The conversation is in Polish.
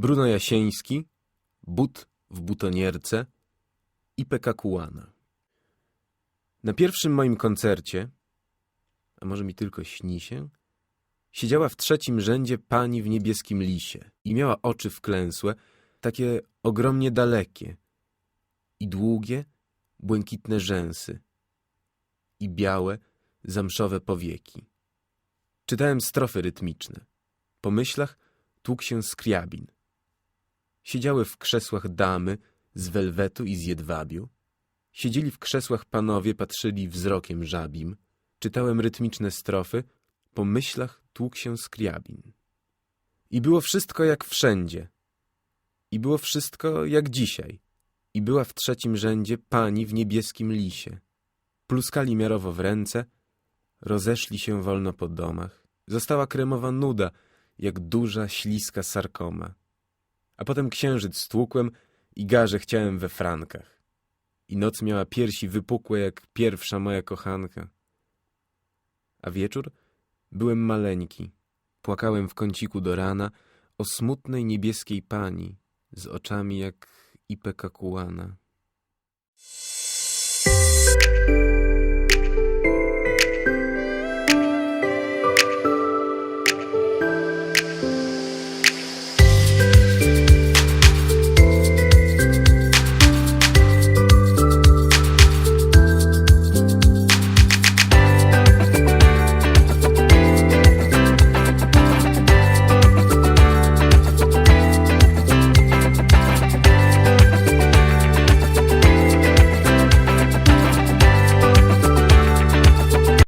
Bruno Jasieński, But w butonierce i Pekakułana. Na pierwszym moim koncercie, a może mi tylko śni się, siedziała w trzecim rzędzie pani w niebieskim lisie i miała oczy wklęsłe, takie ogromnie dalekie i długie, błękitne rzęsy i białe, zamszowe powieki. Czytałem strofy rytmiczne. Po myślach tłukł się skriabin. Siedziały w krzesłach damy z welwetu i z jedwabiu. Siedzieli w krzesłach panowie, patrzyli wzrokiem żabim. Czytałem rytmiczne strofy, po myślach tłukł się skriabin. I było wszystko jak wszędzie. I było wszystko jak dzisiaj. I była w trzecim rzędzie pani w niebieskim lisie. Pluskali miarowo w ręce, rozeszli się wolno po domach. Została kremowa nuda, jak duża, śliska sarkoma. A potem księżyc stłukłem i garze chciałem we frankach. I noc miała piersi wypukłe jak pierwsza moja kochanka. A wieczór byłem maleńki. Płakałem w kąciku do rana o smutnej niebieskiej pani z oczami jak Ipekakułana.